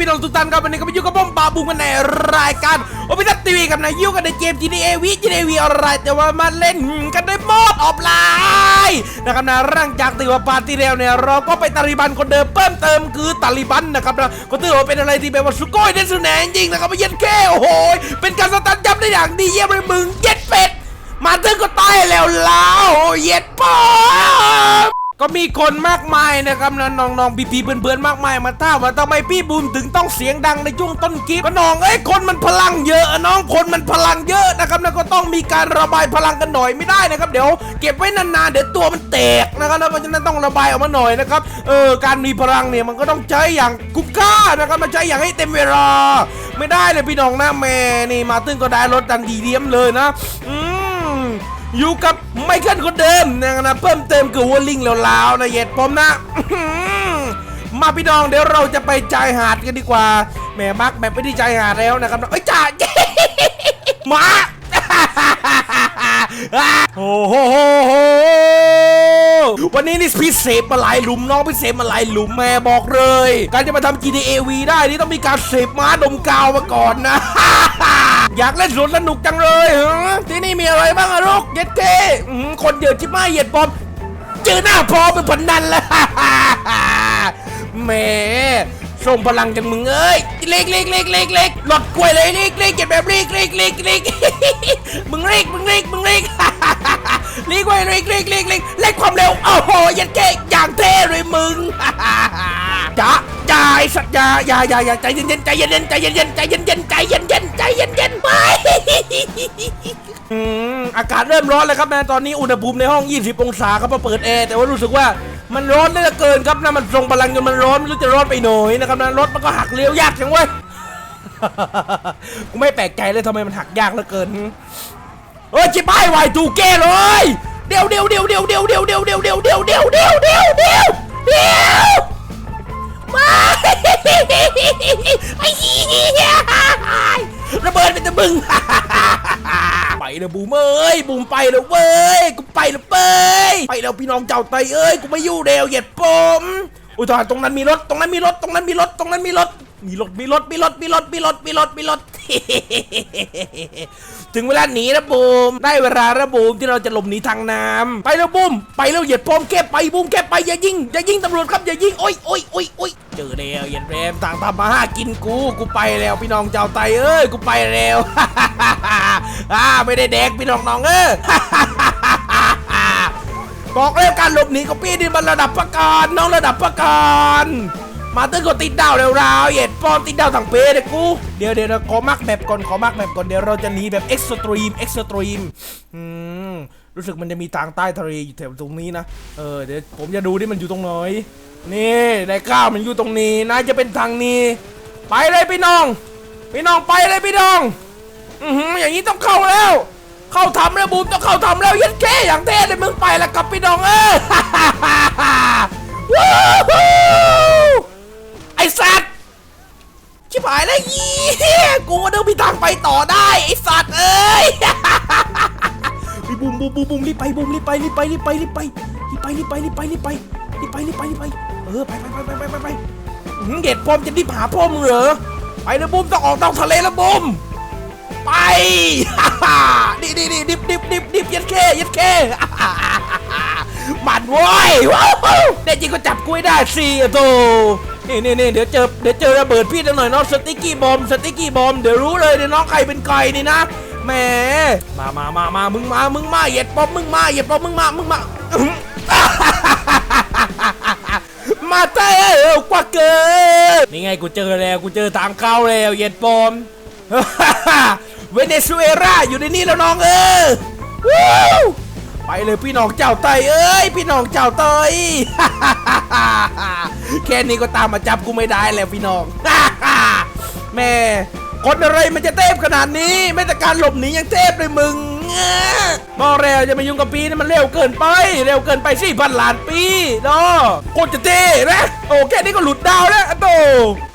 พี่น้องทุกท่านครับวันนี้ก็มาอยู่กับผมบาบูกันในรายการโอพิทัศทีวีกับนายยูกันในเกม GTA V GTA V อะไรแต่ว่ามาเล่นกันในโหมดออฟไลน์นะครับนะร่างจากตีว่าปาร์ตี้แล้วเนี่ยเราก็ไปตาลิบันคนเดิมเพิ่มเติมคือตาลิบันนะครับนะก็ถือว่าเป็นอะไรที่แบบว่าสุโกยเดนสุแหนจริงนะครับมาเย็นแค่โอ้โหเป็นการสตันจับได้อย่างดีเยี่ยมเลยมึงเย็ดเป็ดมาถึงก็ตายแล้วแล้เย็ดปอ ก็มีคนมากมายนะครับนะน้องๆพี่ๆเพื่อนๆมากมายมาท้ามว่าทำไมพี่บูมถึงต้องเสียงดังในช่วงต้นคลิปก็น้องเอ้ยคนมันพลังเยอะน้องคนมันพลังเยอะนะครับนะก็ต้องมีการระบายพลังกันหน่อยไม่ได้นะครับเดี๋ยวเก็บไว้นานๆเดี๋ยวตัวมันแตกนะครับนะเพราะฉะนั้นต้องระบายออกมาหน่อยนะครับเออการมีพลังเนี่ยมันก็ต้องใช้อย่างคุ้มค่านะครับมาใช้อย่างให้เต็มเวลา ไม่ได้เลยพี่น้องนะแม่นี่มาตึ้งก็ได้รถดันดีเดียมเลยนะอืม อยู่กับไมเคิลคนเดิมนะนะเพิ่มเติมคือวอลลิงแล้วๆนะเย็ดผมนะอื้อหือมาพี่น้องเดี๋ยวเราจะไปจายหาดกันดีกว่าแหมมักแบบไม่ได้จายหาดแล้วนะครับเอ้ยจ่าหมาโอ้โหวันนี้นี่พิเศษมาหลายหลุมน้องพิเศษมาหลายหลุมแม่บอกเลย การจะมาทำ GTA V ได้นี่ต้องมีการเสพม้าดมกาวมาก่อนนะ อยากเล่นสวนสนุกจังเลยฮะที่นี่มีอะไรบ้างอะลูกเย็ดเก้คนเยอะชิบไม่เหยียดปอมเจอหน้าพอเป็นพันนันแล้วแหมส่งพลังจังมึงเอ้ยเล็กเล็กเล็กเล็กเล็กหลอดกล้วยเลยเล็กเล็กเก็บแบบเล็กเล็กเล็กเล็กมึงเล็กมึงเล็กมึงเล็กเล็กไว้เล็กเล็กเล็กเล็กเล็กความเร็วโอ้โหยันเก้อย่างเท่เลยมึงจ้า จ่ายสัตว์ยาอย่าอย่าอย่าใจเย็นๆใจเย็นๆใจเย็นๆใจเย็นๆใจเย็นๆใจเย็นๆไปอืมอากาศเริ่มร้อนแล้วครับแม่ตอนนี้อุณหภูมิในห้อง 20 องศาครับพอเปิดแอร์แต่ว่ารู้สึกว่ามันร้อนเหลือเกินครับนะมันทรงพลังจนมันร้อนไม่รู้จะร้อนไปหน่อยนะครับนะรถมันก็หักเลี้ยวยากจังเว้ย กูไม่แปลกใจเลยทำไมมันหักยากเหลือเกินเฮ้ยจิบายไวถูกแก้เลยเดี๋ยวเดี๋ยวเดี๋ยวเดี๋ยวเดี๋ยวเดี๋ยวเดี๋ยวเดี๋ยวเดี๋ยวเดี๋ยวเดี๋ยวเดี๋ยวเดี๋ยวเดี๋ยว ไม่ไอ้เหี้ยระเบิดเป็นตะบึงไปเลยบูมเอ้ยบูมไปเลยเว้ยกูไปเลยเป้ยไปแล้วพี่น้องเจ้าไตเอ้ยกูไม่อยู่เดียวเหยียดปมอุทารตรงนั้นมีรถตรงนั้นมีรถตรงนั้นมีรถตรงนั้นมีรถ มีรถมีรถมีรถมีรถมีรถมีรถมีรถถึงเวลาหนีนะบูมได้เวลาแล้วบูมที่เราจะหลบหนีทางน้ำไปแล้วบูมไปแล้วเหยียดปมแก้ไปบูมแก้ไปอย่ายิงอย่ายิงตำรวจครับอย่ายิงโอ้ยโอ้ยโอ้ยโอ้ยเจอแล้วเหยียดแรมต่างทำมาหากินกูกูไปแล้วพี่น้องเจ้าไตเอ้ยกูไปแล้วอ่าไม่ได้แดกพี่น้องน้องเออบอกแล้วการหลบหนีของพี่นี่มันระดับประการน้องระดับประการ มาตึ้งก็ติดดาวแล้วราวเหยียดป้อมติดดาวถังเปเลยกู เดี๋ยวเดี๋ยวขอมักแมปก่อนขอมักแมปก่อนเดี๋ยวเราจะหนีแบบเอ็กซ์ตรีมเอ็กซ์ตรีมอืมรู้สึกมันจะมีทางใต้ทะเลอยู่แถวตรงนี้นะ เออเดี๋ยวผมจะดูที่มันอยู่ตรงไหนนี่ได้ก้าวมันอยู่ตรงนี้นะจะเป็นทางนี้ ไปเลยพี่น้อง พี่น้องไปเลยพี่น้อง อือหืออย่างนี้ต้องเข้าแล้ว เข้าทำแล้วบูมต้องเข้าทำแล้วยันแค่อย่างเท่เลยมึงไปแล้วกับพี่น้องเออว้าวไอสัตว์ชิบ หายแล้วยี่กูก็นึกมีทางไปต่อได้ไอสัตว์เอ้ยไอ้บูมบูมบูมบูมรีบไปบูมรีบไปรีบไปรีบไปรีบไปรีบไปรีบไปรีบไปรีบไปรีบไปรีบไปรีบไปเออไปไปไปไปไปไปไปเด็ดพรมจะรีบหาพ่อมึงเหรอไปเลยบูมต้องออกนอกทะเลแล้วบูมไปดิดิดิดิบดิบดิบดิบยัดแค่ยัดแค่มันว้ยว้าวเด็กจริงก็จับกุ้ยได้สิอะโต นี่นี่นี่เดี๋ยวเจอเดี๋ยวเจอระเบิดพี่หน่อยเนาะสติ๊กกี้บอมสติ๊กกี้บอมเดี๋ยวรู้เลยเดี๋ยวน้องใครเป็นใครนี่นะแหมมามามามามึงมามึงมาเหยียดปอมมึงมาเหยียดปอมมึงมามึงมามาเต้กว่าเกินนี่ไงกูเจอแล้วกูเจอทางเข้าแล้วเหยียดปอมเวเนซุเอลาอยู่ในนี้แล้วน้องเออ ไปเลยพี่น้องเจ้าไตเอ้ยพี่น้องเจ้าไตแค่นี้ก็ตามมาจับกูไม่ได้แล้วพี่น้องแม่คนอะไรมันจะเทพขนาดนี้ ไม่แต่การหลบหนียังเทพเลยมึง มอแล้วจะมายุ่งกับปีนี่มันเร็วเกินไป เร็วเกินไปสี่พันล้านปีเนาะโคตรจะเท่นะโอ้แค่นี้ก็หลุดดาวแล้วอะโต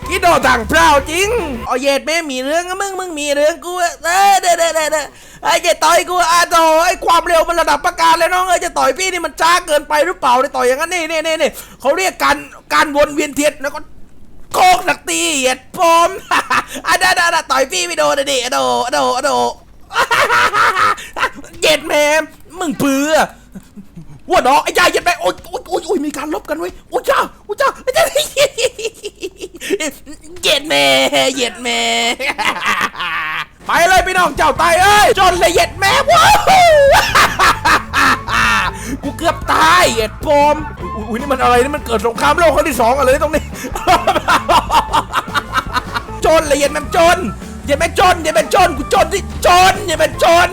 อีโดต่างเปล่าจริงเอเย็ดแม่มีเรื่องมึงมึงมีเรื่องกูเด้อเด้อเด้อเด้อเด้อไอ้เจต่อยกูอะโตไอ้ความเร็วมันระดับประการเลยน้องเอ้ยจะต่อยพี่นี่มันช้าเกินไปหรือเปล่าเนี่ยต่อยอย่างนั้นนี่นี่นี่นี่เขาเรียกการการวนเวียนเทียนแล้วก็โคกสักตีเหยียดผมอะได้ได้ได้ต่อยพี่ไม่โดนะดิอะโดอะโดอะโด เย็ดแม่มึงเปื่อว่าดอกไอ้ยายเย็ดแม่โอ๊ยโอ๊ยโอ๊ยโอ๊ยมีการลบกันเว้ยโอ้ยจ้าโอ้ยจ้าไอ้ยาเย็ดแม่เย็ดแม่ไปเลยพี่น้องเจ้าตายเอ้ยจนเลยเย็ดแม่ว้าวกูเกือบตายเหย็ดปอุ๊ยอุ้ยนี่มันอะไรนี่มันเกิดสงครามโลกครั้งที่สองอะไรตรงนี้จนเลยเหย็ดแม่จน อย่าแม่จนอย่าแม่จนกูจนที่จนอย่าแม่จน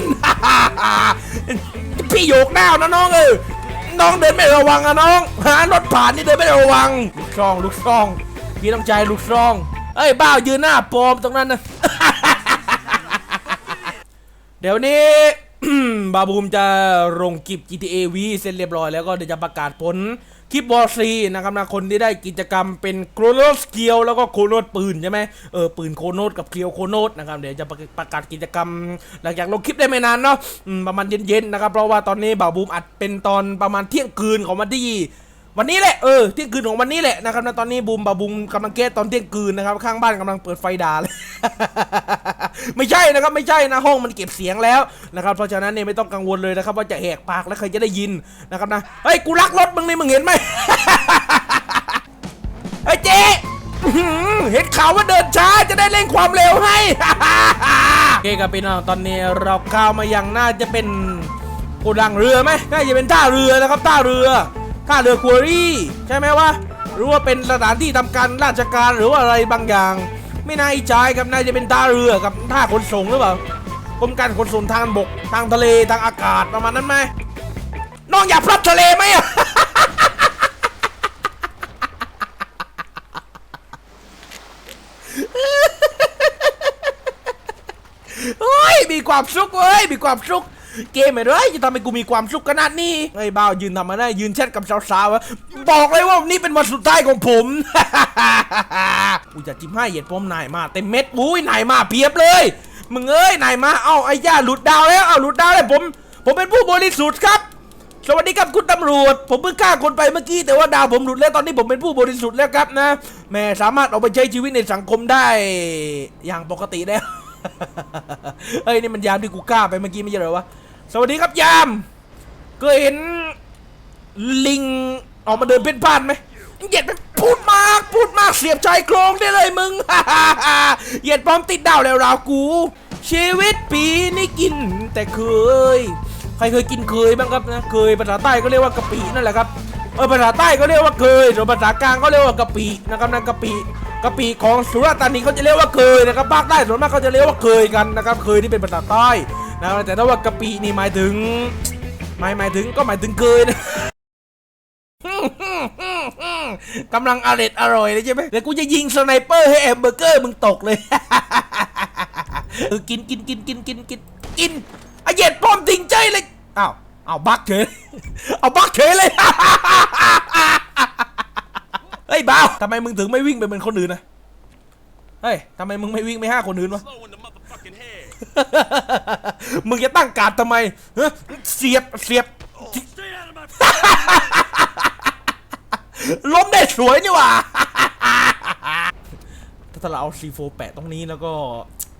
พี่โยกหน้านะน้องเออน้องเดินไม่ระวังอะน้องหารถผ่านนี่เดินไม่ระวังลูกซองลูกซองพี่ต้องใจลูกซองเอ้ยบ้ายืนหน้าปอมตรงนั้นนะเดี๋ยวนี้บาบูมจะลงคลิป GTA V เสร็จเรียบร้อยแล้วก็เดี๋ยวจะประกาศผล คลิปบอซีนะครับนะคนที่ได้กิจกรรมเป็นโครโนสเกียวแล้วก็โครโนสปืนใช่ไหมเออปืนโครโนสกับเกียวโครโนสนะครับเดี๋ยวจะประประกาศกิจกรรม หลังจากลงคลิปได้ไม่นานเนาะประมาณเย็นๆนะครับเพราะว่าตอนนี้บ่าวบูมอัดเป็นตอนประมาณเที่ยงคืนของวันที่ วันนี้แหละเออเที่ยงคืนของวันนี้แหละนะครับนะตอนนี้บูมบาบูมกำลังเกตตอนเที่ยงคืนนะครับข้างบ้านกำลังเปิดไฟด่าเลย ไม่ใช่นะครับไม่ใช่นะห้องมันเก็บเสียงแล้วนะครับเพราะฉะนั้นเนี่ยไม่ต้องกังวลเลยนะครับว่าจะแหกปากแล้วใครจะได้ยินนะครับนะเฮ้ยกูรักรถมึงนี่มึงเห็นไหมเฮ้ยเจ๊เห็นข่าวว่าเดินช้าจะได้เร่งความเร็วให้โอเคครับพี่น้องตอนนี้เราเข้าวมายังน่าจะเป็นโกดังเรือไหมน่าจะเป็นท่าเรือนะครับท่าเรือ ท่าเรือควอรี่ใช่ไหมวะหรือว่าเป็นสถานที่ทำการราชการหรือว่าอะไรบางอย่าง ไม่น่าอิจฉาครับน่าจะเป็นท่าเรือกับท่าขนส่งหรือเปล่ากรมการขนส่งทางบกทางทะเลทางอากาศประมาณนั้นไหมน้องอยากพลัดทะเลไหมอะเฮ้ยมีความสุขเว้ยมีความสุข เกมไอ้เลยจะทำให้กูมีความสุขขนาดนี้เฮ้บ้าวยืนทำมาได้ยืนแชทกับสาวๆวะบอกเลยว่านี่เป็นวันสุดท้ายของผมกูจะจิ้มให้เหยียดพมนายมาเต็มเม็ดอุ้ยนายมาเพียบเลยมึงเอ้ยนายมาเอ้าไอ้ย่าหลุดดาวแล้วเอ้าหลุดดาวแล้วผม ผมเป็นผู้บริสุทธิ์ครับสวัสดีครับคุณตำรวจ ผมเพิ่งฆ่าคนไปเมื่อกี้แต่ว่าดาวผมหลุดแล้วตอนนี้ผมเป็นผู้บริสุทธิ์แล้วครับนะแม่สามารถออกไปใช้ชีวิตในสังคมได้อย่างปกติแล้ว เฮ้ยนี่มันยามที่กูกล้าไปเมื่อกี้ไม่ใช่เหรอวะ สวัสดีครับยามเคยเห็นลิงออกมาเดินเพ่นพ่านไหมเหยียดไปพูดมากพูดมากเสียบใจโครงได้เลยมึงเหยียดพร้อมติดดาวแล้วราวกู ชีวิตปีนี้กิน แต่เคย ใครเคยกินเคยบ้างครับนะเคยภาษาใต้ก็เรียกว่ากะปินั่นแหละครับเออภาษาใต้ก็เรียกว่าเคยส่วนภาษากลางก็เรียกว่ากะปินะครับนะกะปิ กะปิของสุราษฎร์ธานีเขาจะเรียกว่าเคยนะครับภาคใต้ส่วนมากเขาจะเรียกว่าเคยกันนะครับเคยที่เป็นภาษาใต้นะแต่ถ้าว่ากะปินี่หมายถึงหมายหมายถึงก็หมายถึงเคยนะกำลังอร่อยอร่อยเลยใช่ไหมเดี๋ยวกูจะยิงสไนเปอร์ให้แอมเบอร์เกอร์มึงตกเลยเออกินกินกินกินกินกินกินไอเหย็ดป้อมติงใจเลยอ้าวเอาบักเฉยเอาบักเฉยเลย เฮ้ยบ้าวทำไมมึงถึงไม่วิ่งไปเหมือนคนอื่นนะเฮ้ยทำไมมึงไม่วิ่งไม่ห้าคนอื่นวะ Slow in the motherfucking head. มึงจะตั้งการดทำไมเฮ้ยเสียบเสียบ Stay out of my ล้มได้สวยนี่หว่า ถ้าเราเอา C4 แปะตรงนี้แล้วก็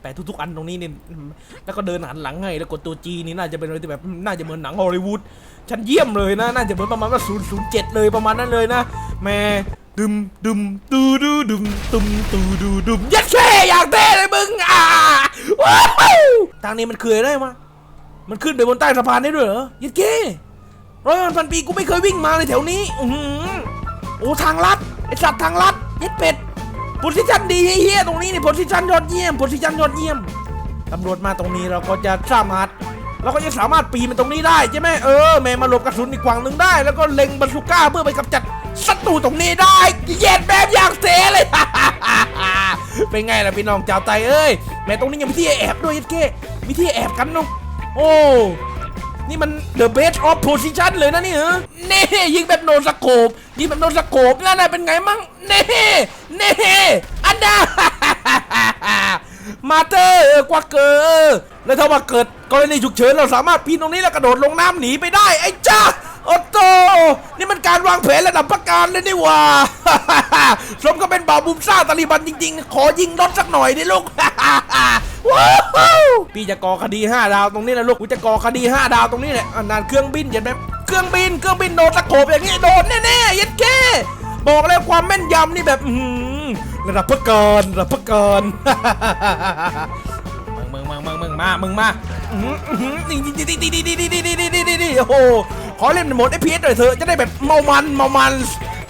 แปะทุกๆ อันตรงนี้เนี่ยแล้วก็เดินหันหลังให้แล้วกดตัว G นี่น่าจะเป็นอะไรที่แบบน่าจะเหมือนหนังฮอลลีวูดฉันเยี่ยมเลยนะ น่าจะเหมือนประมาณว่า007 เลยประมาณนั้นเลยนะแม่ ดึมดึมตูดูดึมตุมตูดูดึมยัดแช่อย่างเท่เลยมึงอ่าว้าวทางนี้มันคืออะไรมามันขึ้นไปบนใต้สะพานได้ด้วยเหรอยัดเก้ร้อยวันพันปีกูไม่เคยวิ่งมาเลยแถวนี้อือโอ้ทางลัดไอสัตว์ทางลัดย็ดเป็ดโพสิชันดีเฮียตรงนี้นี่โพสิชันยอดเยี่ยมโพสิชันยอดเยี่ยมตำรวจมาตรงนี้เราก็จะสามารถเราก็จะสามารถปีนมันตรงนี้ได้ใช่ไหมเออแม่มาหลบกระสุนอีกฝั่งหนึ่งได้ แล้วก็เล็งบาซูก้าเพื่อไปกำจัด ศัตรูตรงนี้ได้เย็ดแบบอย่างเสเลย เป็นไงล่ะพี่น้องเจ้าไตเอ้ยแม่ตรงนี้ยังมีที่แอบด้วยยัดเก้มีที่แอบกันเนาะโอ้นี่มัน the best of position เลยนะนี่เหรอเน่ยิงแบบโนสโคปยิงแบบโนสโคปแล้วนายเป็นไงมั่งเน่เน่อันดามาเตอร์กว่าเกอร์แล้วถ้าว่าเกิดกรณีฉุกเฉินเราสามารถปีนตรงนี้แล้วกระโดดลงน้ำหนีไปได้ไอ้จ้า โอ้โต นี่มันการวางแผนระดับประการเลยนี่ว่าสมก็เป็นบ่าวบุมซ่าตาลีบันจริงๆ ขอยิงรถสักหน่อยดิลูกว้าวพี่จะก่อคดี 5 ดาวตรงนี้นะลูกกูจะก่อคดี 5 ดาวตรงนี้แหละนานเครื่องบินเห็นไหมเครื่องบินเครื่องบินโดนตะโขบอย่างนี้โดนแน่ๆยัดแค่บอกเลยความแม่นยำนี่แบบอื้อหือระดับประกันระดับประกันมึงมึงมึงมึงมึงมา มึงมาอื้อหืออื้อหือนี่นี่นี่นี่นี่นี่นี่นี่นี่นี่นี่นี่โอ้โห ขอเล่นโหมดไอพีเอสหน่อยเถอะจะได้แบบเมามันเมามัน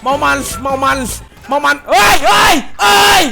เมามันเมามันเมามันเอ้ยเอ้ยเอ้ย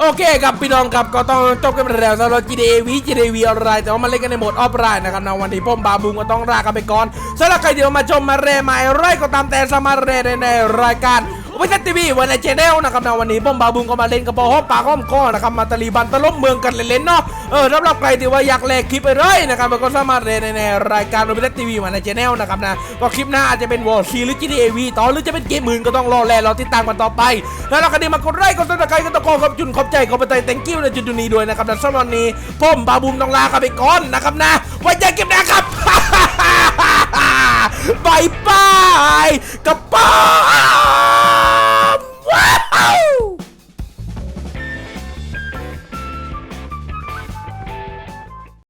โอเคครับพี่น้องครับก็ต้องจบกันไปแล้วสำหรับ GTA V GTA V ออนไลน์แต่ว่ามาเล่นกันในโหมดออฟไลน์นะครับในวันนี้ผมบาบูมก็ต้องลากันไปก่อนสำหรับใครที่มาชมมาเรมาไรก็ตามแต่สามารถเรในรายการ วิทยทีวีวันในเจเนลนะครับนะวันนี้ผมบาบุงก็มาเล่นกับปอห้อมปากห้อมคอนะครับมาตะลีบันตะล่มเมืองกันเล่นๆเนาะเออสำหรับใครที่ว่าอยากแลกคลิปไปเลยนะครับมันก็สามารถเล่นในรายการวิทยทีวีวันในเจเนลนะครับนะก็คลิปหน้าอาจจะเป็นวอร์ซีหรือ GTA V ต่อหรือจะเป็นเกมอื่นก็ต้องรอแลรอติดตามกันต่อไป แล้วเราก็ดีมากดไลค์กดติดตามก็ต้องขอขอบคุณขอบใจขอบใจ thank you ในจุดนี้ด้วยนะครับนะสำหรับวันนี้ผมบาบุมต้องลากันไปก่อนนะครับนะไว้เจอกันคลิปหน้าครับบายบายกับ Woo!